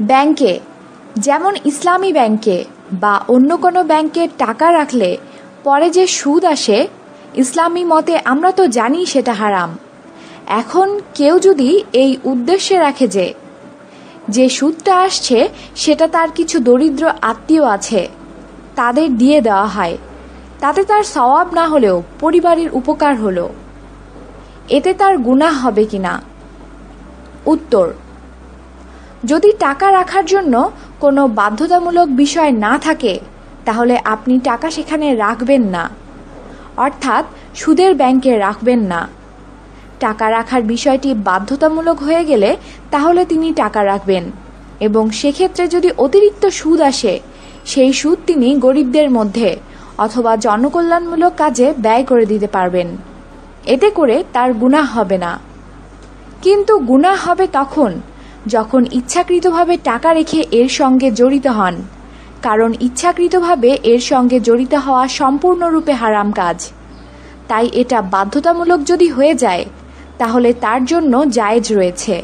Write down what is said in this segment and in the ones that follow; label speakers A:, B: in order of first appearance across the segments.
A: ব্যাংকে, যেমন ইসলামী ব্যাংকে বা অন্য কোনো ব্যাংকে টাকা রাখলে পরে যে সুদ আসে, ইসলামী মতে আমরা তো জানি সেটা হারাম। এখন কেউ যদি এই উদ্দেশ্যে রাখে যে যে সুদটা আসছে সেটা তার কিছু দরিদ্র আত্মীয় আছে, তাদের দিয়ে দেওয়া হয়, তাতে তার সওয়াব না হলেও পরিবারের উপকার হলো। এতে তার গুনাহ হবে কিনা? উত্তর যদি টাকা রাখার জন্য কোনো বাধ্যতামূলক বিষয় না থাকে, তাহলে আপনি টাকা সেখানে রাখবেন না। অর্থাৎ সুদের ব্যাংকে রাখবেন না। টাকা রাখার বিষয়টি বাধ্যতামূলক হয়ে গেলে তাহলে তিনি টাকা রাখবেন এবং সেক্ষেত্রে যদি অতিরিক্ত সুদ আসে, সেই সুদ তিনি গরিবদের মধ্যে অথবা জনকল্যাণমূলক কাজে ব্যয় করে দিতে পারবেন। এতে করে তার গুনাহ হবে না। কিন্তু গুনাহ হবে তখন যখন ইচ্ছাকৃতভাবে টাকা রেখে এর সঙ্গে জড়িত হন, কারণ ইচ্ছাকৃতভাবে এর সঙ্গে জড়িত হওয়া সম্পূর্ণরূপে হারাম কাজ। তাই এটা বাধ্যতামূলক যদি হয়ে যায়, তাহলে তার জন্য জায়েজ রয়েছে।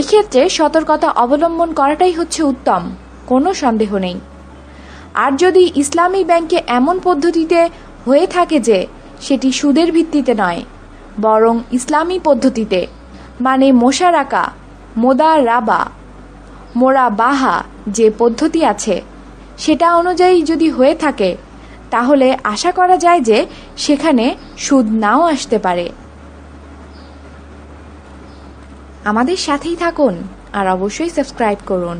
A: এক্ষেত্রে সতর্কতা অবলম্বন করাটাই হচ্ছে উত্তম, কোনো সন্দেহ নেই। আর যদি ইসলামী ব্যাংকে এমন পদ্ধতিতে হয়ে থাকে যে সেটি সুদের ভিত্তিতে নয়, বরং ইসলামী পদ্ধতিতে মানে মোশারাকা মোদা রাবা মোরা বাহা যে পদ্ধতি আছে, সেটা অনুযায়ী যদি হয়ে থাকে, তাহলে আশা করা যায় যে সেখানে সুদ নাও আসতে পারে। আমাদের সাথেই থাকুন আর অবশ্যই সাবস্ক্রাইব করুন।